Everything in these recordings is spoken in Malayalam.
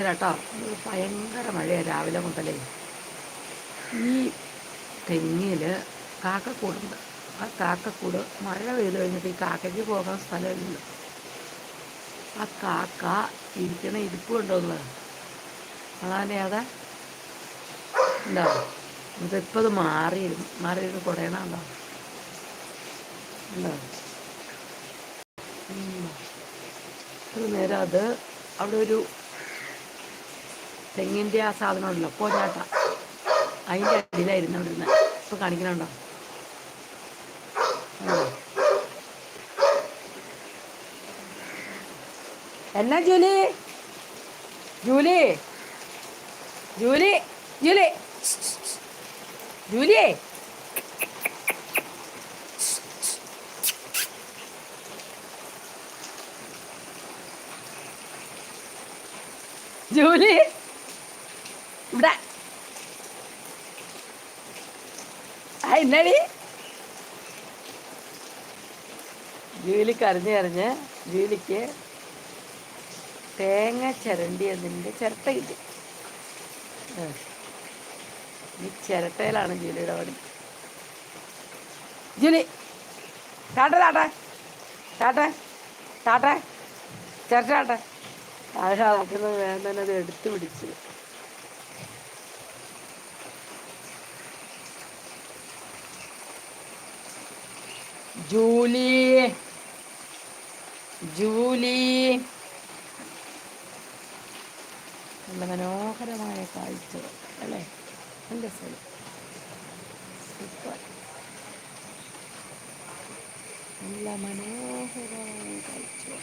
കേട്ടോ. ഭയങ്കര മഴയാണ് രാവിലെ മുതലേ. ഈ തെങ്ങിൽ കാക്കക്കൂടുണ്ട്. ആ കാക്കക്കൂട് മഴ പെയ്ത് കഴിഞ്ഞിട്ട് ഈ കാക്കയ്ക്ക് പോകാൻ സ്ഥലമില്ല. ആ കാക്ക ഇരിക്കണ ഇരിപ്പ് കണ്ടോന്ന് അതാണ് അതാ? ഉണ്ടോ ഇതിപ്പോൾ ഇത് മാറിയിരുന്നു മാറിയിരുന്ന് കുടയണുണ്ടോ ഉണ്ടോ നേരം അത് അവിടെ ഒരു തെങ്ങിന്റെ ആ സാധനമുണ്ടല്ലോ പോരാട്ട അതിന്റെ അടിയിലായിരുന്നു അവിടെ ഇരുന്ന് ഇപ്പം കാണിക്കണുണ്ടോ? എന്നാ ജൂലി? ജൂലി? ജൂലി? ജൂലി? ജൂലിയേ? ജൂലി? ഇവിടെ എന്നാടി ജൂലി കരഞ്ഞ് കരഞ്ഞ് ജൂലിക്ക് തേങ്ങ ചിരണ്ടി അതിന്റെ ചിരട്ട കിട്ടി. ഈ ചിരട്ടയിലാണ് ജൂലിയുടെ പണി ജൂലി താട്ടെ താട്ടെ താട്ടെ താട്ടെ ചിരട്ട ചാട്ടെ. താഴെ നടക്കുന്നത് വേണ്ടത് എടുത്തു പിടിച്ച്. ജൂലി. ജൂലി. നല്ല മനോഹരമായ കാഴ്ചകൾ അല്ലേ? നല്ല സ്ഥലം. സൂപ്പർ. നല്ല മനോഹരമായ കാഴ്ചകൾ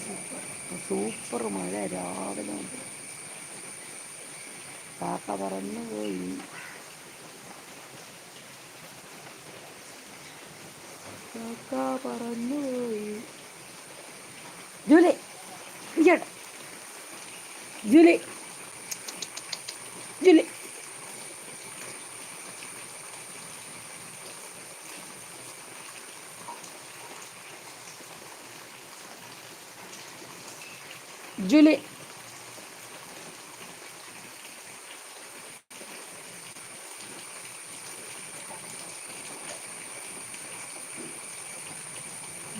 സൂപ്പർ. സൂപ്പർ മഴ രാവിലെ കാക്ക പറന്നു പോയി കാക്ക പറന്നു പോയി. Julie Julie Julie. Julie.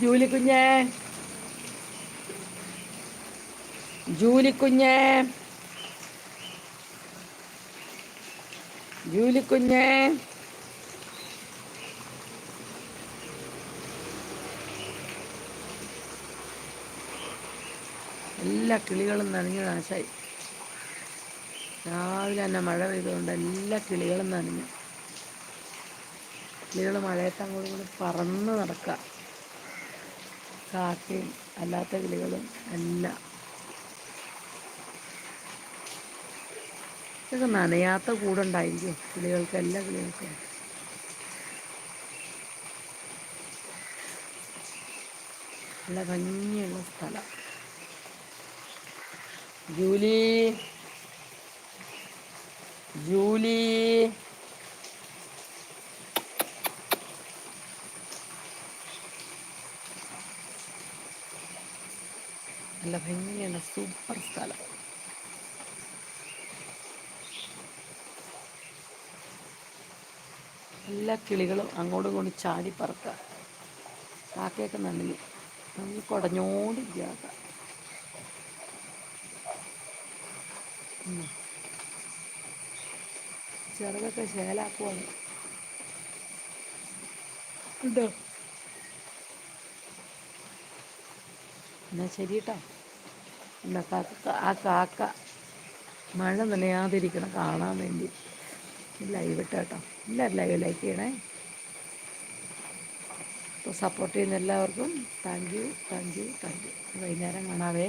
Julie കുഞ്ഞേ. ജൂലി കുഞ്ഞേ. ജൂലി കുഞ്ഞേ. എല്ലാ കിളികളും നനഞ്ഞു നാശായി. രാവിലെ തന്നെ മഴ പെയ്തുകൊണ്ട് എല്ലാ കിളികളും നനഞ്ഞു. കിളികൾ മഴയത്ത് അങ്ങോട്ടും കൂടി പറന്ന് നടക്കുക കാക്കയും അല്ലാത്ത കിളികളും എല്ലാം ഇതൊക്കെ നനയാത്ത കൂടുണ്ടായിരിക്കും കിളികൾക്ക് എല്ലാ കിളികൾക്കും. നല്ല ഭംഗിയുള്ള സ്ഥലം. Julie Julie. നല്ല ഭംഗിയാണ്. സൂപ്പർ സ്ഥലം. എല്ലാ കിളികളും അങ്ങോട്ടും ഇങ്ങോട്ടും ചാടി പറക്കുക. കാക്കയൊക്കെ നന്ദി നമുക്ക് കുടഞ്ഞോണ്ടിരിക്കുക. ചെറുതൊക്കെ ശേലാക്കുവാണ്. ഉണ്ടോ? എന്നാ ശരി കേട്ടോ എന്താ കാക്ക ആ കാക്ക മഴ നനയാതിരിക്കണം കാണാൻ വേണ്ടി ലൈവ് ഇട്ടോ എല്ലാവരും ലൈവ് ലൈക്ക് ചെയ്യണേ. അപ്പോൾ സപ്പോർട്ട് ചെയ്യുന്ന എല്ലാവർക്കും thank you thank you thank you വൈകുന്നേരം കാണാവേ.